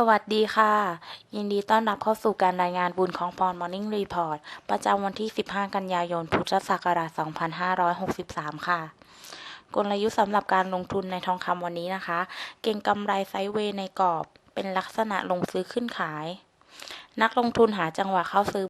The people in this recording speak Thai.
สวัสดีค่ะ ยินดีต้อนรับเข้าสู่การรายงานบุญของพรมอร์นิ่งรีพอร์ตประจำวันที่ 15 กันยายน พุทธศักราช 2563 ค่ะ กลยุทธ์สำหรับการลงทุนในทองคำวันนี้นะคะ เก่งกำไรไซเวย์ในกรอบ เป็นลักษณะลงซื้อขึ้นขาย นักลงทุนหาจังหวะเข้าซื้อ